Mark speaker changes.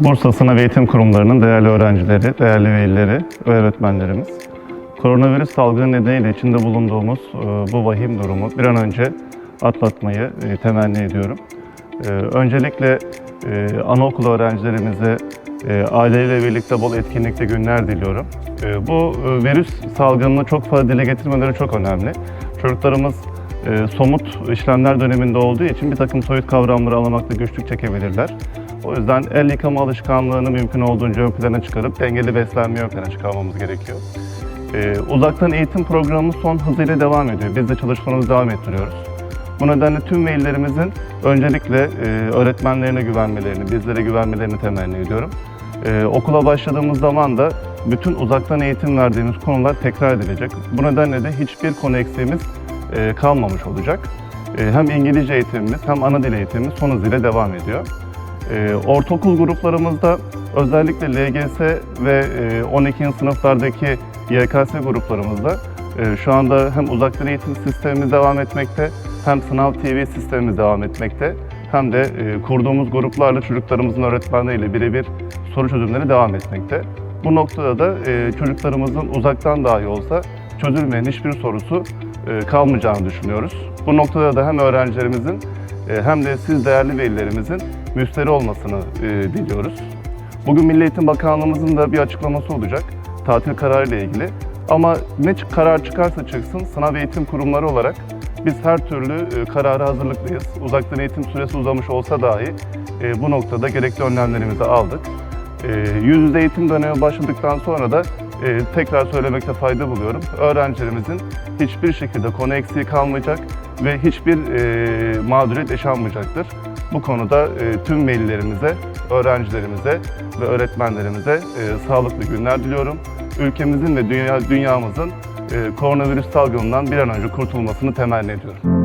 Speaker 1: Bursa Sınav Eğitim Kurumlarının değerli öğrencileri, değerli velileri ve öğretmenlerimiz. Koronavirüs salgını nedeniyle içinde bulunduğumuz e, bu vahim durumu bir an önce atlatmayı e, temenni ediyorum. E, Öncelikle anaokulu öğrencilerimize aileyle birlikte bol etkinlikli günler diliyorum. Bu virüs salgınını çok fazla dile getirmeleri çok önemli. Çocuklarımız somut işlemler döneminde olduğu için bir takım soyut kavramları anlamakta güçlük çekebilirler. O yüzden el yıkama alışkanlığını mümkün olduğunca ön plana çıkarıp dengeli beslenmeyi ön plana çıkarmamız gerekiyor. Ee, uzaktan eğitim programımız son hızıyla devam ediyor. Biz de çalışmalarımızı devam ettiriyoruz. Bu nedenle tüm velilerimizin öncelikle e, öğretmenlerine güvenmelerini, bizlere güvenmelerini temenni ediyorum. Ee, okula başladığımız zaman da bütün uzaktan eğitim verdiğimiz konular tekrar edilecek. Bu nedenle de hiçbir konu eksiğimiz e, kalmamış olacak. E, hem İngilizce eğitimimiz hem ana dil eğitimimiz son hızıyla devam ediyor. Ee, ortaokul gruplarımızda özellikle LGS ve e, 12. sınıflardaki YKS gruplarımızda e, şu anda hem uzaktan eğitim sistemimiz devam etmekte hem sınav TV sistemimiz devam etmekte hem de e, kurduğumuz gruplarla çocuklarımızın öğretmenleriyle birebir soru çözümleri devam etmekte. Bu noktada da e, çocuklarımızın uzaktan dahi olsa çözülmeyen hiçbir sorusu e, kalmayacağını düşünüyoruz. Bu noktada da hem öğrencilerimizin e, hem de siz değerli velilerimizin müsteri olmasını e, diliyoruz. Bugün Milli Eğitim Bakanlığımızın da bir açıklaması olacak tatil kararı ile ilgili. Ama ne karar çıkarsa çıksın sınav eğitim kurumları olarak biz her türlü e, karara hazırlıklıyız. Uzaktan eğitim süresi uzamış olsa dahi e, bu noktada gerekli önlemlerimizi aldık. E, yüz yüze eğitim dönemi başladıktan sonra da tekrar söylemekte fayda buluyorum. Öğrencilerimizin hiçbir şekilde konu eksiği kalmayacak ve hiçbir mağduriyet yaşanmayacaktır. Bu konuda e, tüm velilerimize, öğrencilerimize ve öğretmenlerimize e, sağlıklı günler diliyorum. Ülkemizin ve dünya dünyamızın e, koronavirüs salgınından bir an önce kurtulmasını temenni ediyorum.